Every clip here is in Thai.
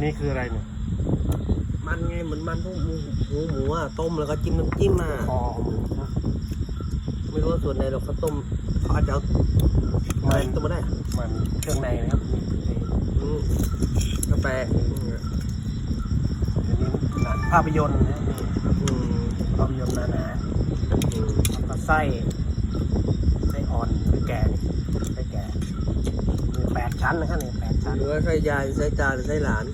นนี้คืออะไรเนี่ยมันไงเหมือนมันพวกหมูหมูหมูอะต้มแล้วก็จิ้มน้ำจิ้มมาคอหมูนะไม่รู้ว่าส่วนไหนหรอกเขาต้มเขาอาจจะเอาอะไรต้มมาได้อะมันเครื่องในนะครับมีไอ้อืมกาแฟอันนี้หนังภาพยนตร์นะนี่อืมภาพยนตร์หนาอืมๆแล้วก็ไส้ไส้อ่อนหรือแก่นี่ไส้แก่มีแปดชั้นนะครับเนี่ยแปดชั้นหรือว่าใช้ยายใช้จานหรือใช้หลาน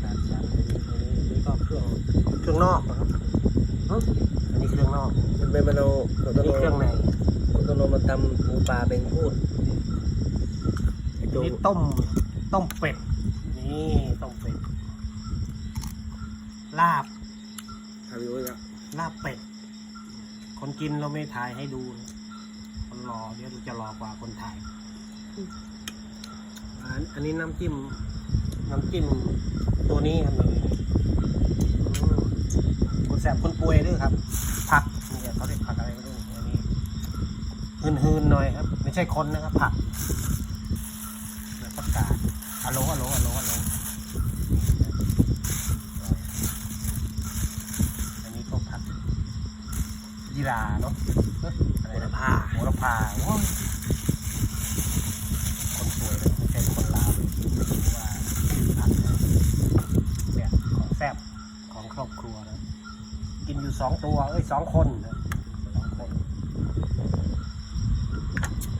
แปดชั้นอันนี้อันนี้อันนี้ก็เครื่องเครื่องนอกนะครับเอออันนี้เครื่องนอกมันเป็นมโนเราอันนี้เครื่องในเราต้องลงมาตำหมูปลาเป็นพูดอันนี้ต้มต้มเป็ดนี่ต้มเป็ดลาบทำอยู่แล้วลาบเป็ด คนกินเราไม่ถ่ายให้ดู คนรอเดี๋ยวเราจะรอกว่าคนถ่ายอันนี้น้ำจิ้ม น้ำจิ้มตัวนี้ครับนี่อืมคนแสบคนป่วยด้วยครับ ผักนี่เขาเรียกผักอะไรไม่รู้อันนี้หืนๆหน่อยครับ ไม่ใช่คนนะครับ ผักแล้วก็กาดอะโลอะโลอะโลอะโลอันนี้ก็ผักยีราเนาะอะไรนะระพาพาว้าวคนสวยเลยไม่ใช่คนลาวว่าผักนะเนี่ยของแซ่บของครอบครัวนะ กิน อยู่สองตัว เอ้ยสองคน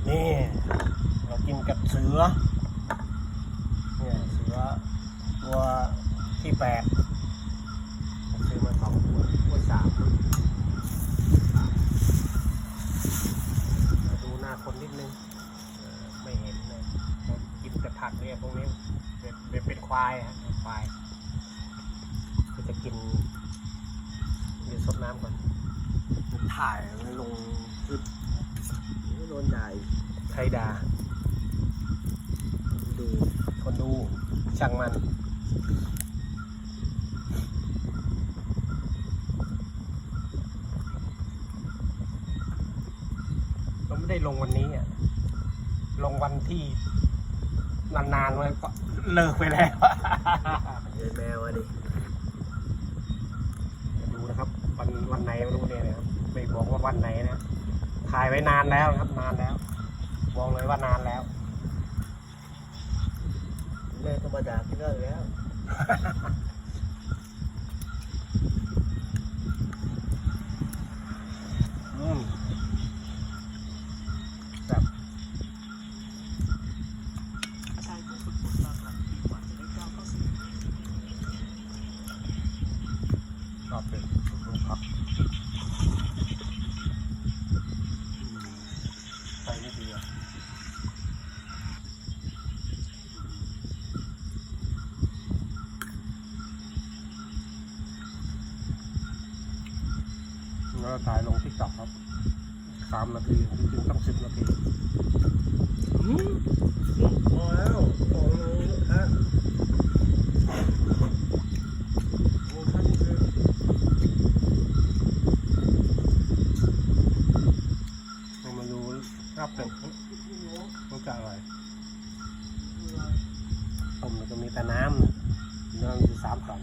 นี่เรากินกับเสือเนี่ยเสือตัวที่แปดซื้อมาสองตัวตัวสามมาดูหน้าคนนิดนึงไม่เห็นเลยกินแต่ผักเนี่ยพวกนี้เป็นเป็นเป็นควายฮะควายก็จะกิน เดี๋ยวซดน้ำก่อนถ่ายมันลงคือโดนด่าอีกใครด่าดูคนดูช่างมันเราไม่ได้ลงวันนี้อะลงวันที่นานๆไว้ก็เลิกไปแล้วเดินแมวอะดิดูนะครับ วันวันไหนไม่รู้เนี่ยนะครับไม่บอก วันไหนนะถ่ายไว้นานแล้วครับนานแล้วบอกเลยว่านานแล้วแม่ธรรมดาก็เลิกแล้ว ก็ถ่ายลงที่สองครับสามนาทีจริงๆต้องสิบนาทีพอแล้วของล้าเรามาดูราบเป็มันจะอร่อยผมก็มีแต่น้ำเนื้ออยู่สามกล่อง